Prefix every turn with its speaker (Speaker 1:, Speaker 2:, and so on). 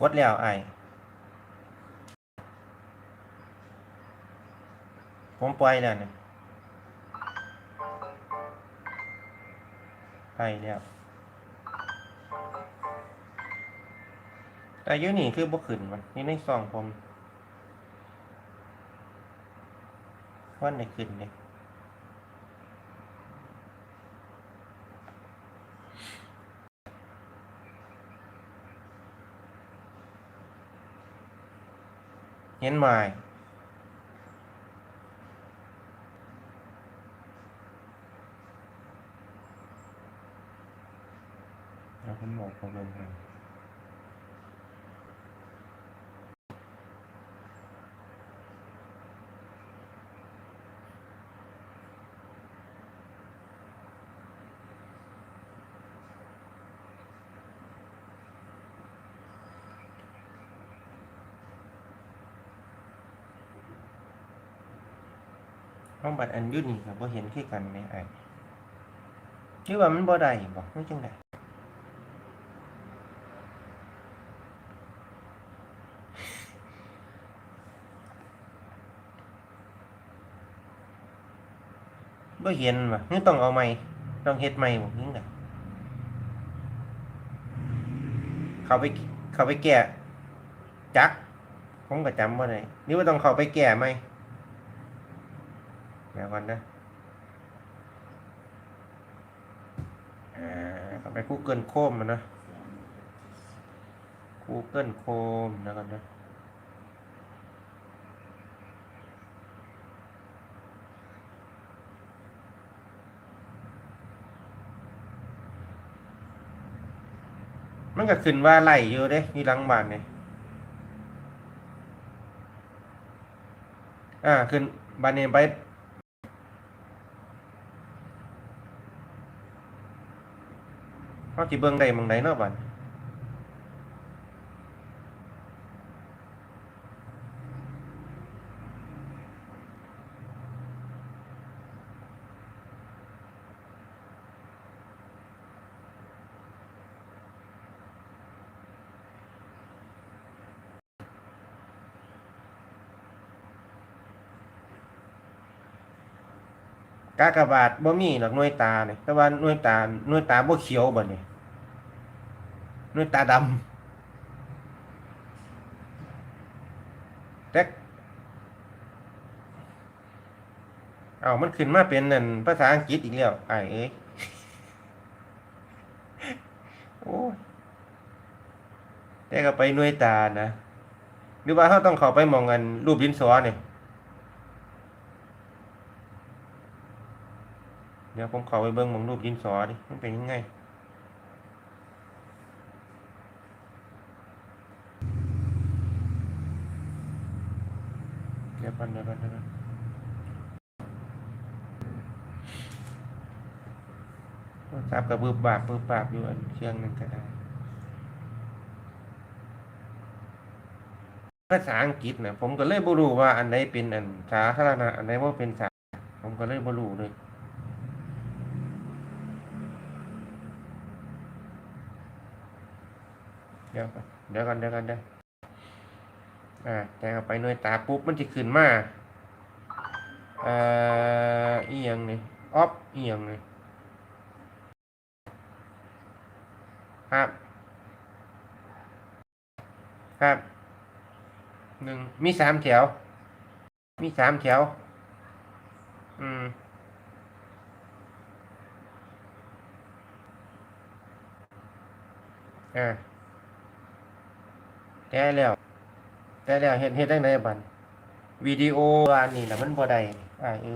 Speaker 1: กดแล้วไอ้ผมปล่อยแล้วเนี่ยไปแล้วแต่อยูนี่คือบ่ขึ้นวะนี่ในซองผมวันไหนขึ้นเนี่ย เห็นไหมแล้วผมบอกเขาเลย ห้องบัตรอันยุ่นี่ครับบ่เห็นคือกันไหมไอ้คือว่ามันบ่ได้บ่มันจังไดบ่เห็นว่ะนี่ต้องเอาใหม่ต้องเฮ็ดใหม่บ่จังไดเขาไปเขาไปแก้จัก ผมก็จำบ่ได้นี่ว่าต้องเขาไปแก้ไหม เดี๋ยวก่อนนะอ่าเข้าไป Google Chrome มันนะ Google Chrome แล้วกันนะมันก็ขึ้นว่าไหลอยู่เด้อยู่หลังบ้านเนี่ยอ่าขึ้นบ้านนี้ไป เขาจิเบิ่งได้หมองใดเนาะบัด กากบาทบ่มีดอกหน่วยตาเนี่ยแต่ว่าหน่วยตาหน่วยตาบ่เขียวบัดนี้หน่วยตาดำแต่เอามันขึ้นมาเป็นนั่นภาษาอังกฤษอีกแล้วไอ้เอ้ยโอ้ยแต่ก็ไปหน่วยตานะหรือว่าเขาต้องเข้าไปมองกันรูปดินสอเนี่ย เดี๋ยวผมเข้าไปเบิ่งมองรูปดินสอดิ มันเป็นยังไงเดี๋ยวก่อนเดี๋ยวก่อนเดี๋ยวก่อนทรศัพท์กับบืบบาบบืบบาบอยู่อันเครื่องหนึงก็ได้ ภาษาอังกฤษนะผมก็เลยบ่รู้ว่าอันไหนเป็นอันสาธารณะอันไหนว่าเป็นสา ผมก็เลยบ่รู้เลย เดี๋ยวก่อนเดี๋ยวก่อนเดี๋ยวก่อนเดี๋ยวอ่าแต่เข้าไปหน่วยตาปุ๊บมันจะขึ้นมาเอ่ออีหยังนี่ออฟอีหยังนี่ครับ ครับหนึ่งมีสามแถว มีสามแถว อืมอ่า แต่แล้วแต่แล้วเห็นเห็นได้ไดบันวิดีโออันนี้นะมันบ่ได้อ่าเอ้